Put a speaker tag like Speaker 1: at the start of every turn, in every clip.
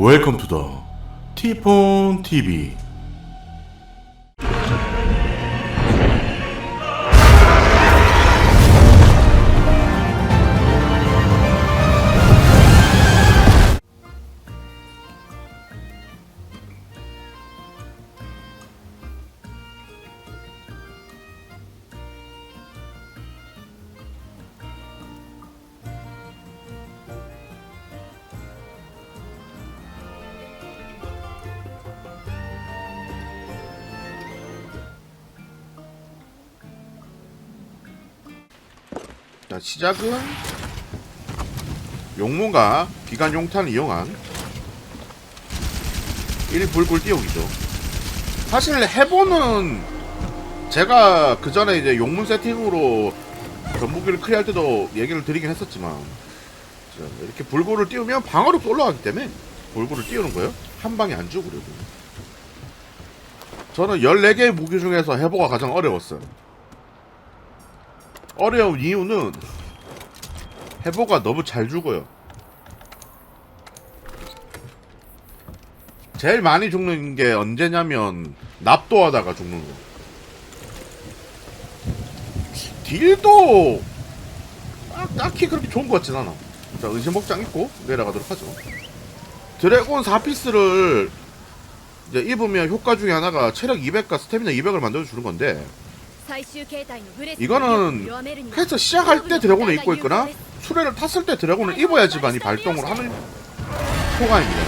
Speaker 1: 웰컴 투 더 티폰 TV
Speaker 2: 시작은 용문과 기관 용탄을 이용한 1불굴 띄우기죠. 사실 해보는 제가 그 전에 이제 용문 세팅으로 전무기를 크리할 때도 얘기를 드리긴 했었지만 자, 이렇게 불굴을 띄우면 방어력도 올라가기 때문에 불굴을 띄우는 거예요. 한 방에 안 죽으려고. 저는 14개의 무기 중에서 해보가 가장 어려웠어요. 어려운 이유는 해보가 너무 잘 죽어요. 제일 많이 죽는 게 언제냐면 납도하다가 죽는 거. 딜도 딱- 딱히 그렇게 좋은 것 같진 않아. 자, 은신복장 입고 내려가도록 하죠. 드래곤 4피스를 이제 입으면 효과 중에 하나가 체력 200과 스태미나 200을 만들어주는 건데
Speaker 3: 이거는
Speaker 2: 해서 시작할 때 드래곤을 입고 있거나 수레를 탔을 때 드래곤을 입어야지만 이 발동을 하는 효과입니다.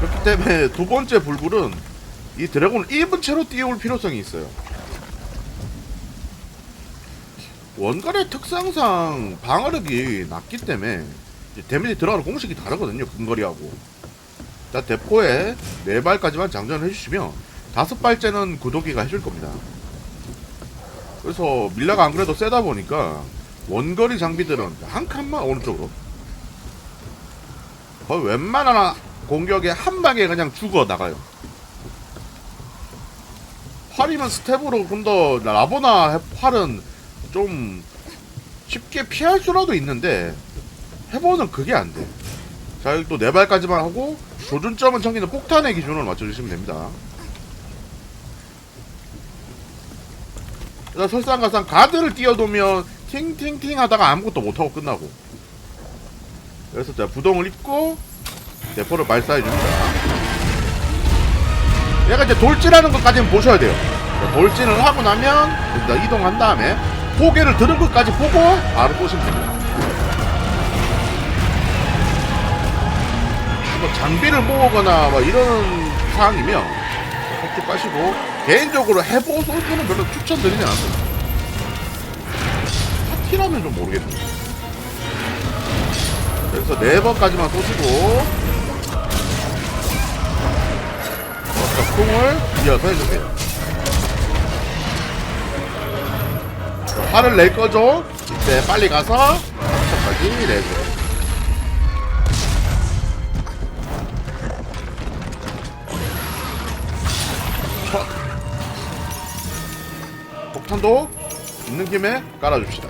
Speaker 2: 그렇기 때문에 두 번째 불굴은 이 드래곤을 입은 채로 띄울 필요성이 있어요. 원거의 특성상 방어력이 낮기 때문에 데미지 들어가는 공식이 다르거든요. 근거리하고. 자, 대포에 네 발까지만 장전을 해주시면 다섯 발째는 구도기가 해줄 겁니다. 그래서 밀라가 안 그래도 세다 보니까 원거리 장비들은 한 칸만 오른쪽으로 거의 웬만한 공격에 한 방에 그냥 죽어 나가요. 활이면 스텝으로 좀 더 라보나 해- 활은 좀 쉽게 피할 수라도 있는데 해보는 그게 안 돼. 자 여기 또네 발까지만 하고 조준점은 정기는 폭탄의 기준으로 맞춰주시면 됩니다. 그래서 설상가상 가드를 띄워두면 팅팅팅 하다가 아무것도 못하고 끝나고. 그래서 자 부동을 입고 대포를 발사해줍니다. 얘가 이제 돌진하는 것까지는 보셔야 돼요. 자, 돌진을 하고 나면 일단 이동한 다음에 고개를 드는 것까지 보고 바로 쏘시면 됩니다. 뭐 장비를 모으거나 뭐 이런 상황이면 폭주 빠시고 개인적으로 해보 솔프는 별로 추천드리진 않아요. 파티라면 좀 모르겠네요. 그래서 네 번까지만 쏘시고 자, 콩을 이어서 해주세요. 자, 화를 낼 거죠? 이때 빨리 가서 3초까지 내줘. 첫. 폭탄도 있는 김에 깔아줍시다.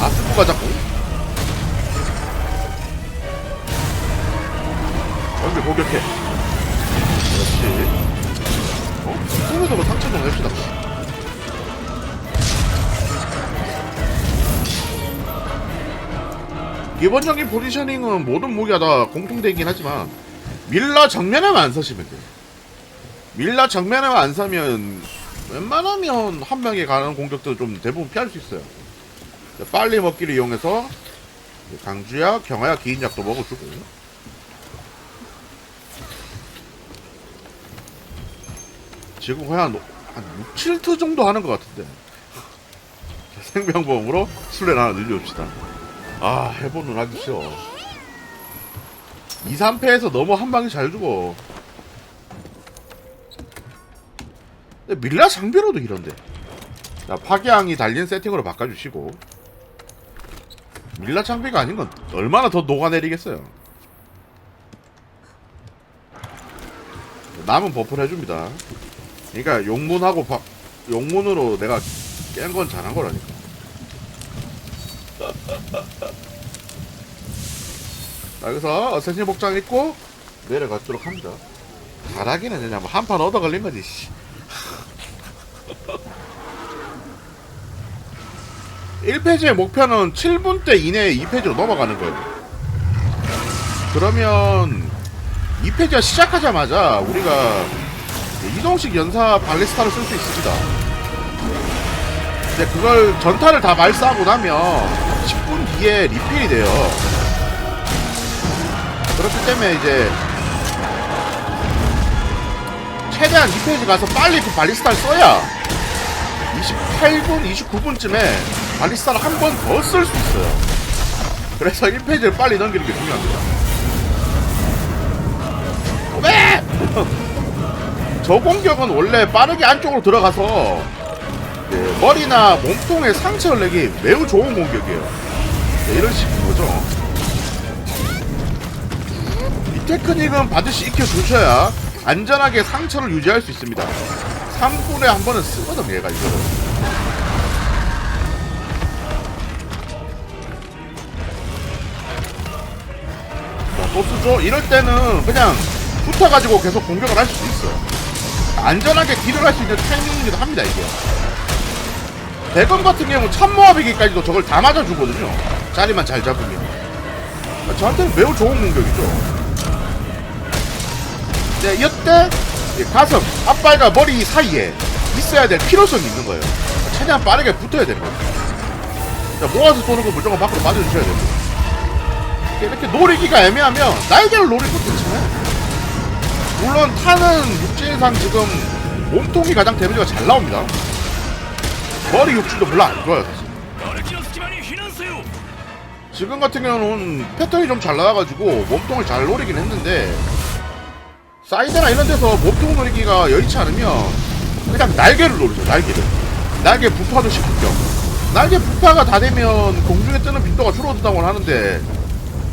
Speaker 2: 아, 쓰고 가자고. 연비 공격해. 그렇지. 어? 뭐 상처 좀 냅시다. 기본적인 포지셔닝은 모든 무기가 다 공통되긴 하지만 밀라 정면에만 안 서시면 돼요. 밀라 정면에만 안 서면 웬만하면 한 명에 가는 공격도 좀 대부분 피할 수 있어요. 빨리 먹기를 이용해서 강주약, 경화약, 기인약도 먹어주고 지금 거의 한, 한 6, 7트 정도 하는 것 같은데 생명보험으로 술래를 하나 늘려줍시다. 아 해보는 아주 쉬워. 2, 3패에서 너무 한 방에 잘 죽어. 근데 밀라 장비로도 이런데. 자, 파괴왕이 달린 세팅으로 바꿔주시고. 밀라 장비가 아닌 건 얼마나 더 녹아내리겠어요. 남은 버프를 해줍니다. 그러니까 용문하고 바, 용문으로 내가 깬 건 잘한 거라니까. 자, 여기서 어쌔신 복장 입고 내려가도록 합니다. 잘하기는 그냥 뭐 한판 얻어 걸린 거지. 씨. 1페이지의 목표는 7분 대 이내에 2페이지로 넘어가는 거예요. 그러면 2페이지가 시작하자마자 우리가 이동식 연사 발리스타를 쓸 수 있습니다. 이제 그걸 전타를 다 발사하고 나면 10분 뒤에 리필이 돼요. 그렇기 때문에 이제 최대한 2페이지 가서 빨리 그 발리스타를 써야 28분, 29분쯤에 발리스타를 한 번 더 쓸 수 있어요. 그래서 1페이지를 빨리 넘기는 게 중요합니다. 왜? 저 공격은 원래 빠르게 안쪽으로 들어가서 네, 머리나 몸통에 상처를 내기 매우 좋은 공격이에요. 네, 이런 식인 거죠. 이 테크닉은 반드시 익혀두셔야 안전하게 상처를 유지할 수 있습니다. 3분에 한 번은 쓰거든 얘가 이거를. 쓰죠? 이럴 때는 그냥 붙어가지고 계속 공격을 할 수도 있어요. 안전하게 딜을 할 수 있는 타이밍이기도 합니다, 이게. 대검 같은 경우 참모합이기까지도 저걸 다 맞아주거든요. 자리만 잘 잡으면. 아, 저한테는 매우 좋은 공격이죠. 네, 이때 이 가슴, 앞발과 머리 사이에 있어야 될 필요성이 있는 거예요. 최대한 빠르게 붙어야 되는 거예요. 자, 모아서 쏘는 거 무조건 밖으로 맞아주셔야 되고. 이렇게 노리기가 애매하면 날개를 노릴 것도 있잖아요. 물론 타는 육지에선 지금 몸통이 가장 데미지가 잘 나옵니다. 머리 육질도 별로 안 좋아요 사실. 지금 같은 경우는 패턴이 좀 잘 나와가지고 몸통을 잘 노리긴 했는데 사이드나 이런 데서 몸통 노리기가 여의치 않으면 그냥 날개를 노리죠 날개를 날개 부파도 시킬 겸 날개 부파가 다 되면 공중에 뜨는 빈도가 줄어든다고 하는데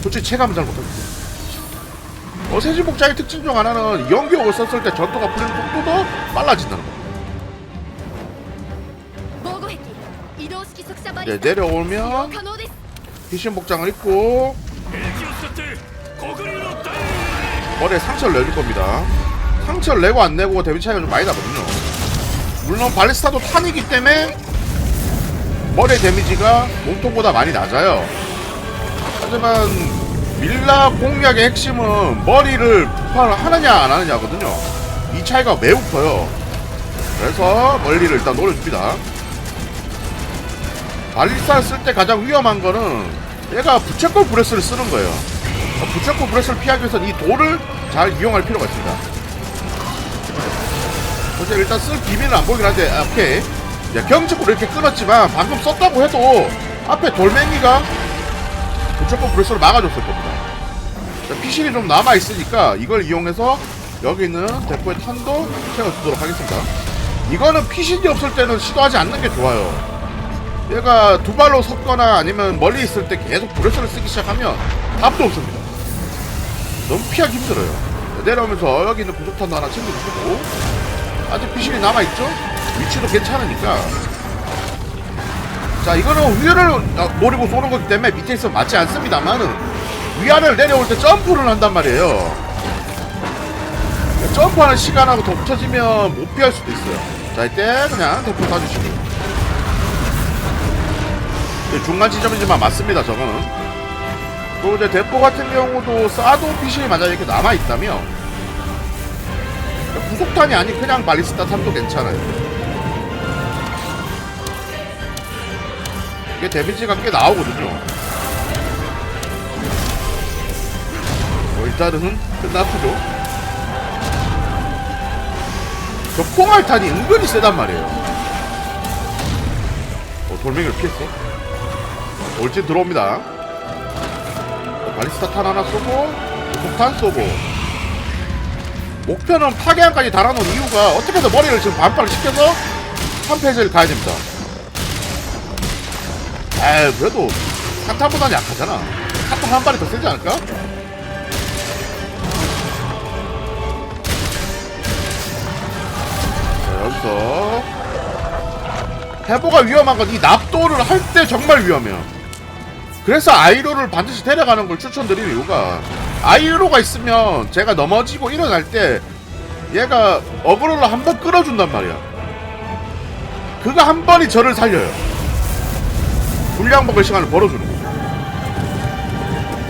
Speaker 2: 솔직히 체감은 잘 못하겠어요. 어, 세진복자의 특징 중 하나는 연기옥을 썼을 때 전투가 풀리는 속도도 빨라진다는 거. 이제
Speaker 4: 네,
Speaker 2: 내려오면 희신 복장을 입고 머리에 상처를 내줄 겁니다. 상처를 내고 안 내고 데뷔 차이가 좀 많이 나거든요. 물론 발리스타도 탄이기 때문에 머리의 데미지가 몸통보다 많이 낮아요. 하지만 밀라 공략의 핵심은 머리를 부파를 하느냐 안 하느냐거든요. 이 차이가 매우 커요. 그래서 멀리를 일단 노려줍니다. 발리스타 쓸 때 가장 위험한 거는 얘가 부채꼴 브레스를 쓰는 거예요. 부채꼴 브레스를 피하기 위해서는 이 돌을 잘 이용할 필요가 있습니다. 그래서 일단 쓸 기미는 안 보이긴 한데, 아, 오케이. 야, 경직으로 이렇게 끊었지만, 방금 썼다고 해도, 앞에 돌멩이가 부채꼴 브레스를 막아줬을 겁니다. 자, 피실이 좀 남아있으니까, 이걸 이용해서, 여기 있는 대포의 탄도 채워주도록 하겠습니다. 이거는 피신이 없을 때는 시도하지 않는 게 좋아요. 얘가 두 발로 섰거나 아니면 멀리 있을 때 계속 브레스를 쓰기 시작하면 답도 없습니다. 너무 피하기 힘들어요. 내려오면서 여기 있는 부족탄도 하나 챙겨주고 아직 피신이 남아있죠? 위치도 괜찮으니까 자 이거는 위를 노리고 쏘는 거기 때문에 밑에 있으면 맞지 않습니다만은 위아래를 내려올 때 점프를 한단 말이에요. 점프하는 시간하고 겹쳐지면 못 피할 수도 있어요. 자 이때 그냥 대포 쏴주시고. 네, 중간 지점이지만 맞습니다 저거는. 또 이제 대포 같은 경우도 사도 피신이 만약에 이렇게 남아있다면 구속탄이 아닌 그냥 발리스타 탄도 괜찮아요 이게 데미지가 꽤 나오거든요. 뭐 일단은 끝났고요 저 콩알탄이 은근히 세단 말이에요. 어, 돌멩이를 피했어? 올진 들어옵니다. 발리스타 탄 하나 쏘고 폭탄 쏘고. 목표는 파괴함까지 달아놓은 이유가 어떻게든 머리를 지금 반발을 시켜서 3페이지를 가야 됩니다 에이 그래도 사탄보다는 약하잖아 사탄 한 발이 더 세지 않을까? 자 여기서 해보가 위험한 건 이 납도를 할 때 정말 위험해요 그래서 아이로를 반드시 데려가는 걸 추천드리는 이유가 아이로가 있으면 제가 넘어지고 일어날 때 얘가 어그로를 한 번 끌어준단 말이야. 그거 한 번이 저를 살려요. 분량 먹을 시간을 벌어주는 거죠.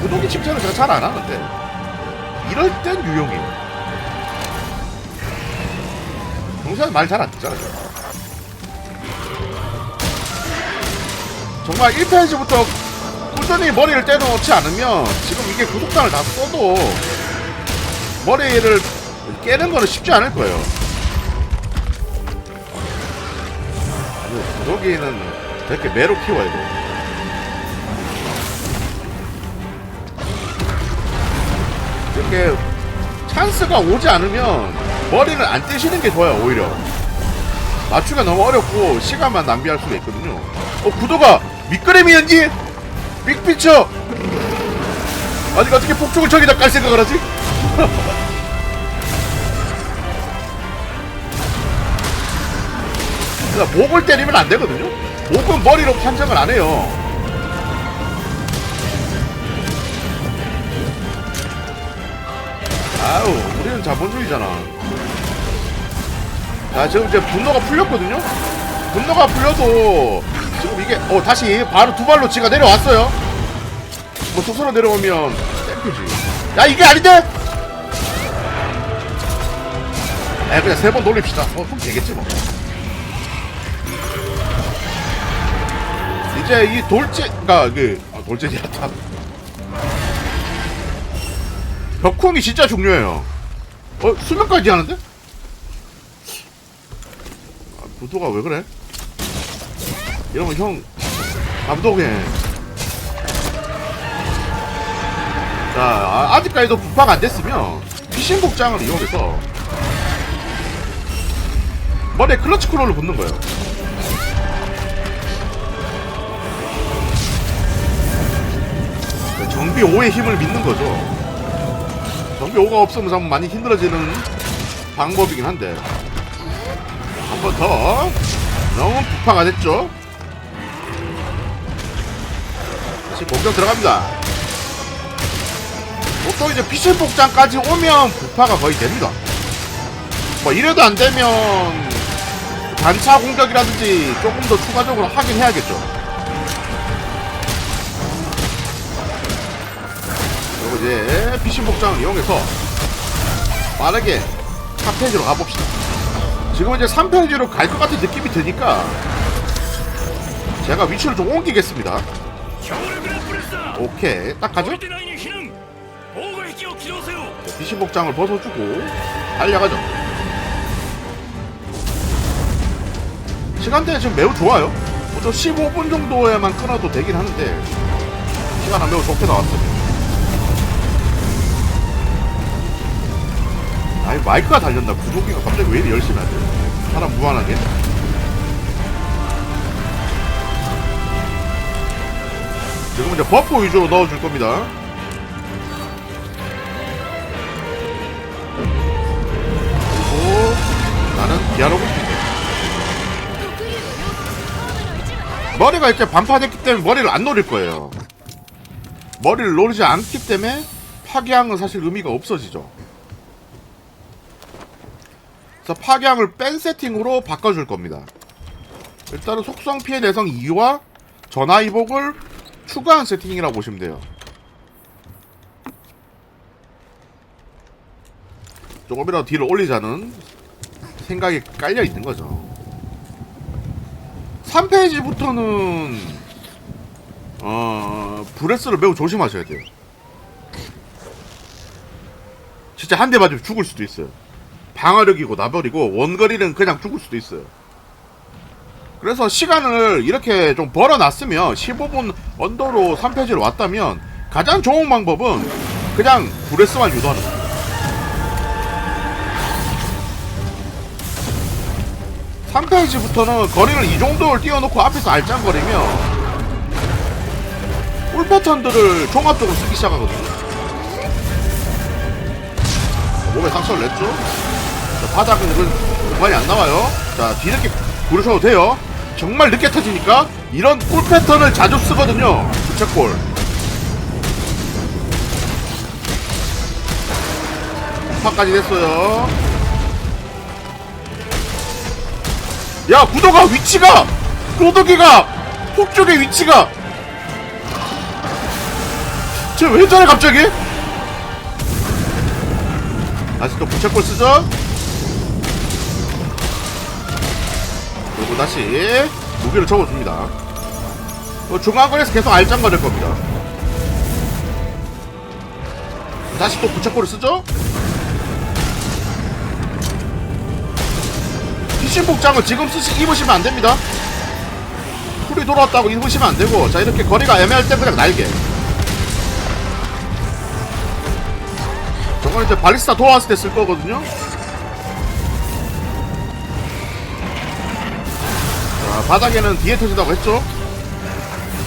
Speaker 2: 구독이 칭찬을 제가 잘 안 하는데 이럴 땐 유용해요. 평소에 말잘 안 듣잖아요. 정말 1페이지부터 꾸준히 머리를 떼놓지 않으면 지금 이게 구속단을 다 써도 머리를 깨는 거는 쉽지 않을 거예요. 구독이는 이렇게 매로 키워야 돼. 이렇게 찬스가 오지 않으면 머리를 안 떼시는 게 좋아요, 오히려. 맞추기가 너무 어렵고 시간만 낭비할 수가 있거든요. 어, 구도가 미끄럼이었니? 빅피처! 아니, 어떻게 폭죽을 저기다 깔 생각을 하지? 그러니까 목을 때리면 안 되거든요? 목은 머리로 판정을 안 해요. 아우, 우리는 자본주의잖아. 자, 지금 이제 분노가 풀렸거든요? 분노가 풀려도 지금 이게, 어, 다시 바로 두 발로 지가 내려왔어요. 뭐 스스로 내려오면 땡큐지. 야, 이게 아닌데? 에, 그냥 세 번 돌립시다. 어, 그럼 되겠지 뭐. 이제 이 돌제, 그니까, 그, 아, 돌제지였다. 벽쿵이 진짜 중요해요. 어, 수면까지 하는데? 아, 부도가 왜 그래? 이러면 형, 감독해. 자, 아, 아직까지도 부파가 안 됐으면, 피싱 복장을 이용해서, 머리에 클러치 쿨러를 붙는 거예요. 네, 정비 5의 힘을 믿는 거죠. 정비 5가 없으면 참 많이 힘들어지는 방법이긴 한데 한 번 더 너무 부파가 됐죠. 다시 공격 들어갑니다. 보통 이제 피실 복장까지 오면 부파가 거의 됩니다. 뭐 이래도 안 되면 단차 공격이라든지 조금 더 추가적으로 하긴 해야겠죠. 이제 피신 복장을 이용해서 빠르게 4페이지로 가봅시다. 지금 이제 3페이지로 갈 것 같은 느낌이 드니까 제가 위치를 좀 옮기겠습니다. 오케이, 딱 가죠? 피신 복장을 벗어주고 달려가죠. 시간대는 지금 매우 좋아요. 저 15분 정도에만 끊어도 되긴 하는데 시간은 매우 좋게 나왔습니다 아니 마이크가 달렸나? 구조기가 갑자기 왜 이리 열심히 하지 사람 무한하게? 지금 이제 버프 위주로 넣어줄 겁니다. 그리고 나는 기아로고 머리가 이제 반파됐기 때문에 머리를 안 노릴 거예요. 머리를 노리지 않기 때문에 파괴한 건 사실 의미가 없어지죠. 그래서 파괴왕을 뺀 세팅으로 바꿔줄 겁니다. 일단은 속성 피해 내성 2와 전화 이복을 추가한 세팅이라고 보시면 돼요. 조금이라도 딜을 올리자는 생각이 깔려 있는 거죠. 3페이지부터는 어 브레스를 매우 조심하셔야 돼요. 진짜 한 대 맞으면 죽을 수도 있어요. 방어력이고 나버리고 원거리는 그냥 죽을 수도 있어요. 그래서 시간을 이렇게 좀 벌어놨으면 15분 언더로 3페이지를 왔다면 가장 좋은 방법은 그냥 브레스만 유도하는 거예요. 3페이지부터는 거리를 이 정도를 띄워놓고 앞에서 알짱거리면 울 패턴들을 종합적으로 쓰기 시작하거든요. 몸에 상처를 냈죠. 자, 바닥은 그 많이 안 나와요. 자, 뒤늦게 고르셔도 돼요. 정말 늦게 터지니까 이런 꿀 패턴을 자주 쓰거든요. 부채꼴 파까지 됐어요 야 구도가 위치가 구도기가 폭쪽의 위치가 쟤왜 저래 갑자기? 또 부채꼴 쓰죠 그리고 다시 무기를 접어줍니다 어, 중앙거리에서 계속 알짱거릴 겁니다 다시 또 부채꼴을 쓰죠 피신 복장을 지금 쓰시 입으시면 안 됩니다. 풀이 돌아왔다고 입으시면 안 되고 자 이렇게 거리가 애매할 때 그냥 날개. 저건 이제 발리스타 돌아왔을 때 쓸 거거든요. 바닥에는 뒤에 터진다고 했죠.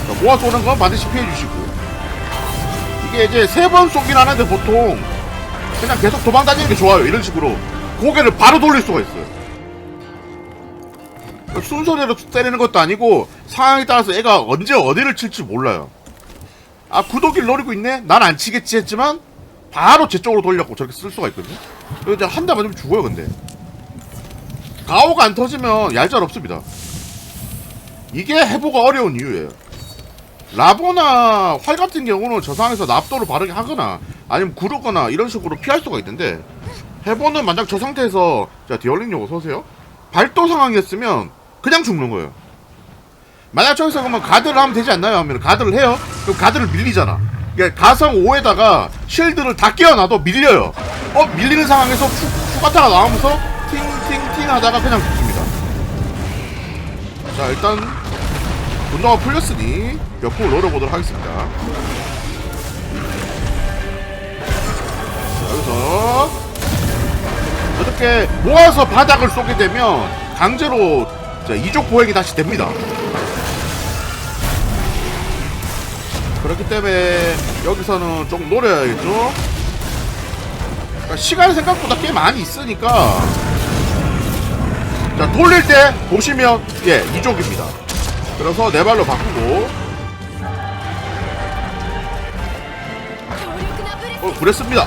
Speaker 2: 자, 모아 쏘는 건 반드시 피해 주시고 이게 이제 세 번 쏘긴 하는데 보통 그냥 계속 도망 다니는 게 좋아요. 이런 식으로 고개를 바로 돌릴 수가 있어요. 순서대로 때리는 것도 아니고 상황에 따라서 애가 언제 어디를 칠지 몰라요. 아 구독기를 노리고 있네? 난 안 치겠지 했지만 바로 제 쪽으로 돌려고 저렇게 쓸 수가 있거든요. 이제 한 대 맞으면 죽어요 근데. 가오가 안 터지면 얄짤 없습니다. 이게 해보가 어려운 이유예요. 라보나 활 같은 경우는 저 상황에서 납도를 바르게 하거나 아니면 구르거나 이런 식으로 피할 수가 있는데 해보는 만약 저 상태에서 자 디얼링 요거 서세요. 발도 상황이었으면 그냥 죽는 거예요. 만약 저기서 그러면 가드를 하면 되지 않나요? 하면 가드를 해요. 그럼 가드를 밀리잖아. 그러니까 가성 5에다가 쉴드를 다 끼워놔도 밀려요. 어 밀리는 상황에서 후, 후가타가 나오면서 팅팅팅 하다가 그냥 죽습니다. 자 일단 분노가 풀렸으니 옆으로 노려보도록 하겠습니다. 자, 여기서 이렇게 모아서 바닥을 쏘게 되면 강제로 자, 이족 보행이 다시 됩니다. 그렇기 때문에 여기서는 좀 노려야겠죠. 그러니까 시간이 생각보다 꽤 많이 있으니까 자 돌릴 때 보시면 예 이족입니다. 그래서 네 발로 바꾸고. 어 그랬습니다.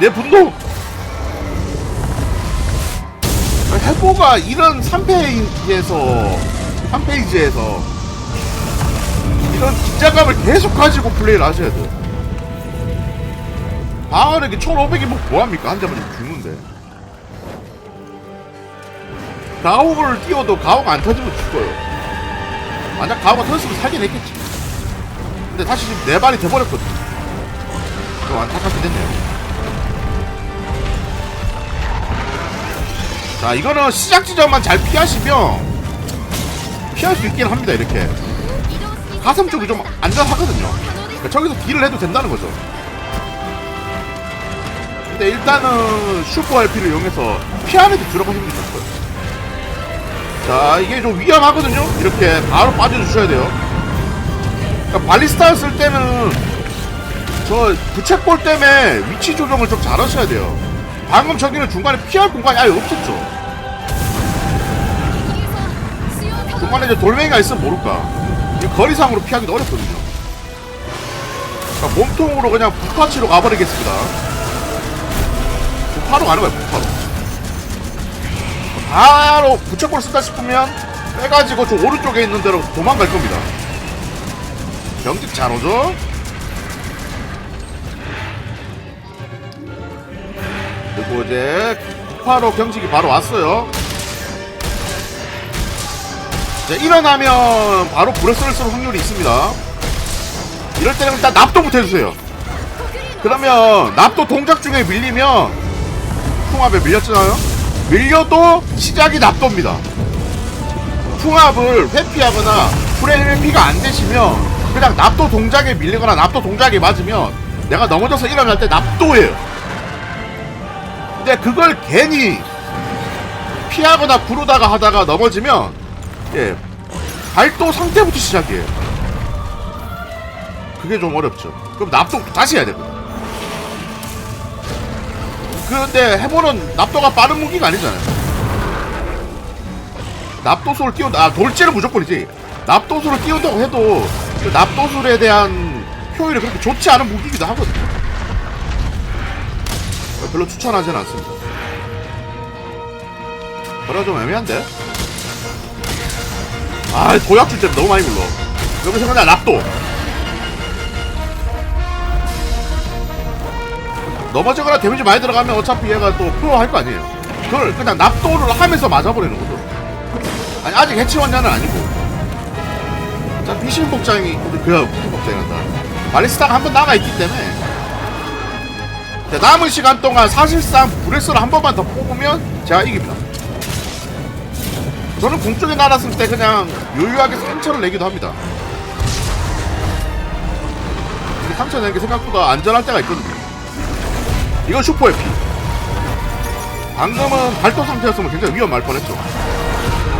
Speaker 2: 내 분노. 해보가 이런 3페이지에서 3페이지에서 이런 긴장감을 계속 가지고 플레이를 하셔야 돼요. 방어력이 1500이면 뭐합니까? 뭐 한 자만 가옥을 띄워도 가옥 안 터지면 죽어요. 만약 가옥가 터졌으면 살긴 했겠지. 근데 사실 지금 네 발이 돼버렸거든. 좀 안타깝게 됐네요. 자, 이거는 시작 지점만 잘 피하시면 피할 수 있긴 합니다, 이렇게. 가슴 쪽이 좀 안전하거든요. 그러니까 저기서 딜을 해도 된다는 거죠. 근데 일단은 슈퍼 RP를 이용해서 피하는 데 들어가시는 게 좋을 거예요. 자 이게 좀 위험하거든요? 이렇게 바로 빠져주셔야 돼요. 그러니까 발리스타 쓸 때는 저 부채꼴 때문에 위치 조정을 좀 잘하셔야 돼요. 방금 저기는 중간에 피할 공간이 아예 없었죠. 중간에 이제 돌멩이가 있으면 모를까. 거리상으로 피하기도 어렵거든요. 자, 몸통으로 그냥 북파치로 가버리겠습니다. 북파로 가는 거야 북파로. 바로 부채꼴 쓴다 싶으면 빼가지고 저 오른쪽에 있는 대로 도망갈 겁니다. 경직 잘 오죠? 그리고 이제 부파로 경직이 바로 왔어요. 이제 일어나면 바로 브레스를 쓸 확률이 있습니다. 이럴 때는 일단 납도부터 해주세요. 그러면 납도 동작 중에 밀리면 풍압에 밀렸잖아요. 밀려도 시작이 납도입니다. 풍압을 회피하거나 프레임 회피가 안 되시면 그냥 납도 동작에 밀리거나 납도 동작에 맞으면 내가 넘어져서 일어날 때 납도예요. 근데 그걸 괜히 피하거나 구르다가 하다가 넘어지면 예 발도 상태부터 시작이에요. 그게 좀 어렵죠. 그럼 납도 다시 해야 되거든. 그런데 해보는 납도가 빠른 무기가 아니잖아요. 납도소를 띄운다. 아, 돌체는 무조건이지. 납도소를 띄운다고 해도 그 납도술에 대한 효율이 그렇게 좋지 않은 무기이기도 하거든요. 별로 추천하지는 않습니다. 그래 좀 애매한데? 아 도약 줄때 너무 많이 굴러. 여기서 그냥 납도. 넘어지거나 데미지 많이 들어가면 어차피 얘가 또 프로 할 거 아니에요. 그걸 그냥 납도를 하면서 맞아버리는 거죠. 아니 아직 해치웠냐는 아니고. 자 비신 복장이 그야 비신 복장이란다. 발리스타가 한 번 나가 있기 때문에 자, 남은 시간 동안 사실상 브레스를 한 번만 더 뽑으면 제가 이깁니다. 저는 공쪽에 날았을 때 그냥 유유하게 상처를 내기도 합니다. 상처 내는 게 생각보다 안전할 때가 있거든요. 이건 슈퍼 에피. 방금은 발도 상태였으면 굉장히 위험할 뻔했죠.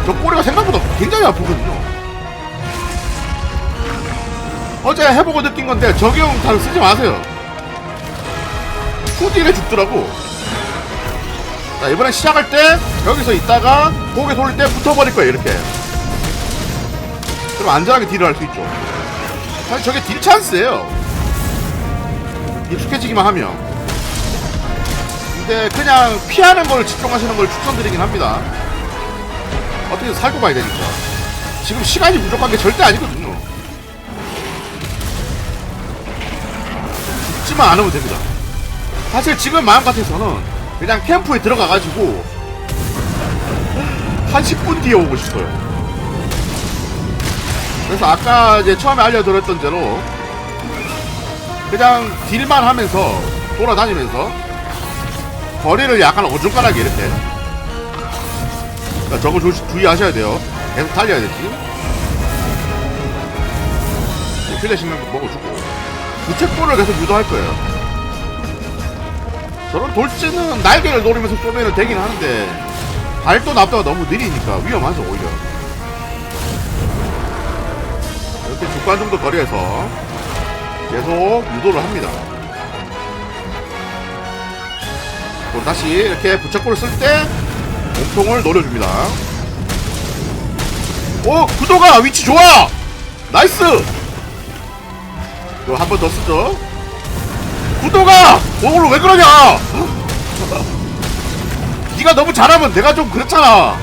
Speaker 2: 저 꼬리가 생각보다 굉장히 아프거든요. 어제 해보고 느낀 건데 적용 잘 쓰지 마세요. 후딜에 죽더라고. 자, 이번에 시작할 때 여기서 있다가 고개 돌릴 때 붙어버릴 거예요, 이렇게. 그럼 안전하게 딜을 할 수 있죠. 사실 저게 딜 찬스예요. 익숙해지기만 하면. 근데 그냥 피하는 걸 집중하시는 걸 추천드리긴 합니다. 어떻게 살고 가야 되니까. 지금 시간이 부족한 게 절대 아니거든요. 죽지만 않으면 됩니다. 사실 지금 마음 같아서는 그냥 캠프에 들어가가지고 한 10분 뒤에 오고 싶어요. 그래서 아까 이제 처음에 알려드렸던 대로 그냥 딜만 하면서 돌아다니면서 거리를 약간 어중간하게 이렇게 그러니까 저거 조, 주의하셔야 돼요. 계속 달려야 되지. 필레 식량 먹어주고 부채꼴을 계속 유도할 거예요. 저런 돌진은 날개를 노리면서 쏘면 되긴 하는데 발도 납도가 너무 느리니까 위험하죠 오히려 이렇게 중간 정도 거리에서 계속 유도를 합니다 또 다시 이렇게 부채꼴을 쓸 때 몸통을 노려줍니다. 오 구도가 위치 좋아! 나이스! 이거 한 번 더 쓰죠. 구도가 오늘 왜 그러냐! 네가 너무 잘하면 내가 좀 그렇잖아.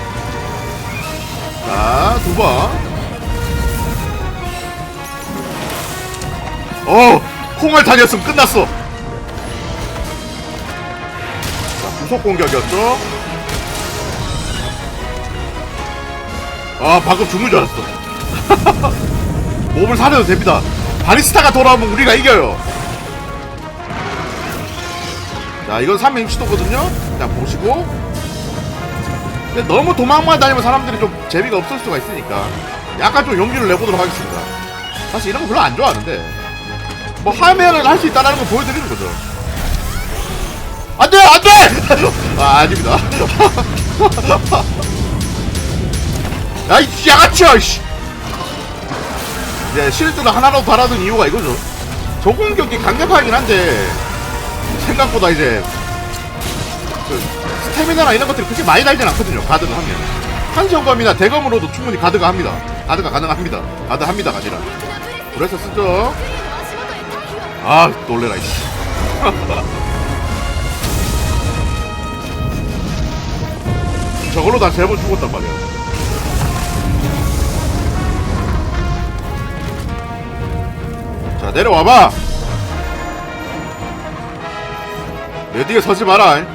Speaker 2: 자 두 번. 어 콩을 다녔으면 끝났어 자 후속 공격이었죠 아 방금 죽는 줄 알았어 몸을 사려도 됩니다 바리스타가 돌아오면 우리가 이겨요 자, 이건 360도거든요? 그냥 보시고. 근데 너무 도망만 다니면 사람들이 좀 재미가 없을 수가 있으니까. 약간 좀 용기를 내보도록 하겠습니다. 사실 이런 거 별로 안 좋아하는데. 뭐, 하면은 할 수 있다는 걸 보여드리는 거죠. 안돼 안돼! 아 아닙니다. 야이 야가치야 씨. 이제 실드를 하나로 달아둔 이유가 이거죠. 조공격이 강력하긴 한데 생각보다 이제 그 스태미나나 이런 것들이 그렇게 많이 달진 않거든요 가드를 하면. 한정검이나 대검으로도 충분히 가드가 합니다. 가드가 가능합니다. 가드 합니다가 아니라. 그래서 쓰죠. 아 놀래라 이씨. 저걸로 나 세 번 죽었단 말이야 자 내려와봐 내 뒤에 서지 마라 잉.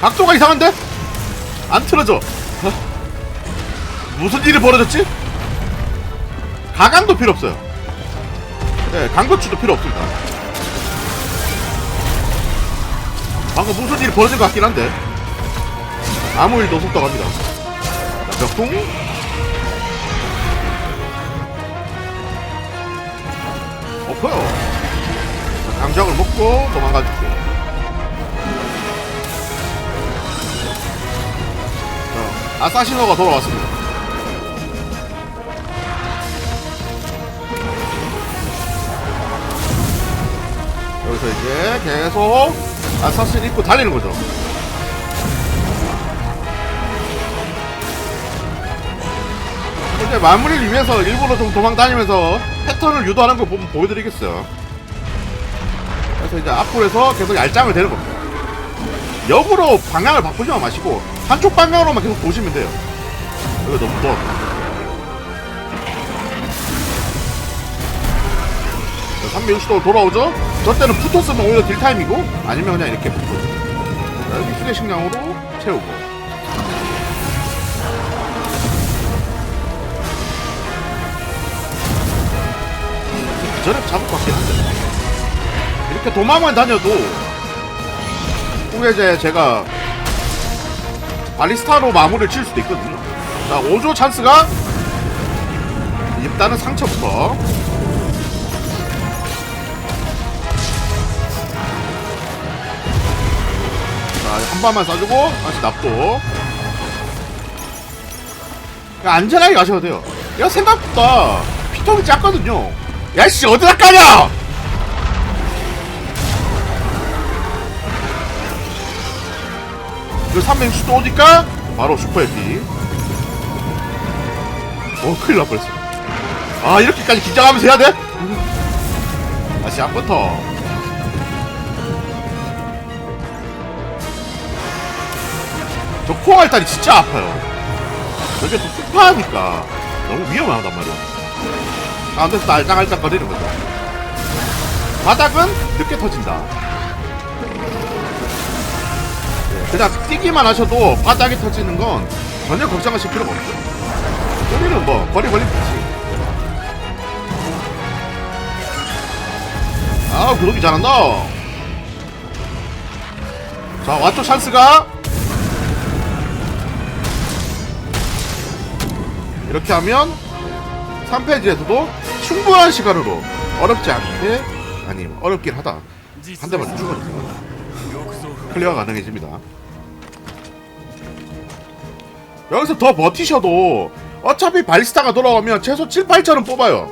Speaker 2: 각도가 이상한데? 안 틀어져 어? 무슨 일이 벌어졌지? 가강도 필요 없어요. 네, 강거추도 필요 없습니다. 방금 무슨 일이 벌어진 것 같긴 한데. 아무 일도 없었다고 합니다. 자, 벽통. 엎어요. 자, 강작을 먹고 도망가 주세요. 자, 아사시노가 돌아왔습니다. 여기서 이제 계속 아사신 입고 달리는 거죠. 이제 마무리를 위해서 일부러 좀 도망 다니면서 패턴을 유도하는 거 보면 보여드리겠어요. 그래서 이제 앞으로 해서 계속 얄짱을 대는 겁니다. 역으로 방향을 바꾸지만 마시고 한쪽 방향으로만 계속 도시면 돼요. 여기 너무 더. 360도 돌아오죠? 저 때는 붙어 쓰면 오히려 딜타임이고 아니면 그냥 이렇게. 자, 여기 휴대 식량으로 채우고. 잡을 것 같긴 한데 이렇게 도망만 다녀도 후에 이제 제가 발리스타로 마무리를 칠 수도 있거든요 자 5조 찬스가 일단은 상처부터 한 발만 쏴주고 다시 납도 안전하게 가셔도 돼요. 야 생각보다 피통이 작거든요. 야씨 어디다 까냐! 그 360도 오니까 바로 슈퍼 에피 어 큰일 날 뻔했어. 아 이렇게까지 긴장하면서 해야 돼? 다시 한 번더 저 코알딸이 진짜 아파요. 저게 또 푸파하니까 너무 위험하단 말이야. 가운데서 알짱알짱 거리는 거죠. 바닥은 늦게 터진다. 네, 그냥 뛰기만 하셔도 바닥이 터지는 건 전혀 걱정하실 필요가 없죠. 우리는 뭐 거리 걸리면 되지. 아 구독이 잘한다. 자 왔죠 찬스가 이렇게 하면 3페이지에서도 충분한 시간으로 어렵지 않게 아니 어렵긴 하다. 한 대만 죽어주세요 클리어 가능해집니다. 여기서 더 버티셔도 어차피 발리스타가 돌아오면 최소 7, 8천은 뽑아요